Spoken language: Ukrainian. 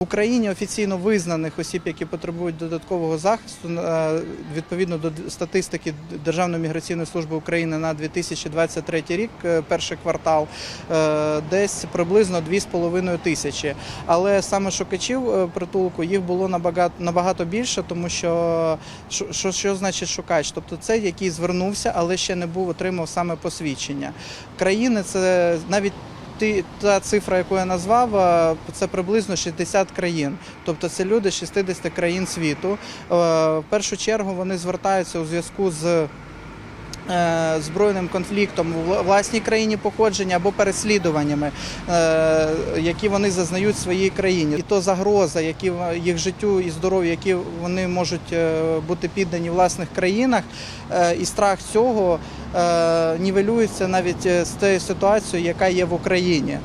В Україні офіційно визнаних осіб, які потребують додаткового захисту, е, відповідно до статистики Державної міграційної служби України на 2023 рік, е, перший квартал, е, десь приблизно 2,5 тисячі. Але саме шукачів притулку їх було набагато набагато більше, тому що що, що, значить шукач? Тобто це який звернувся, але ще не був отримав саме посвідчення. Країни це навіть та цифра, яку я назвав, е, це приблизно 60 країн. Тобто це люди з 60 країн світу. Е, В першу чергу вони звертаються у зв'язку з. Е, Збройним конфліктом у власній країні походження або переслідуваннями, е, які вони зазнають в своїй країні, і то загроза, які в- їх життю і здоров'ю, які вони можуть е, бути піддані в власних країнах, і страх цього нівелюється навіть з тією ситуацією, яка є в Україні.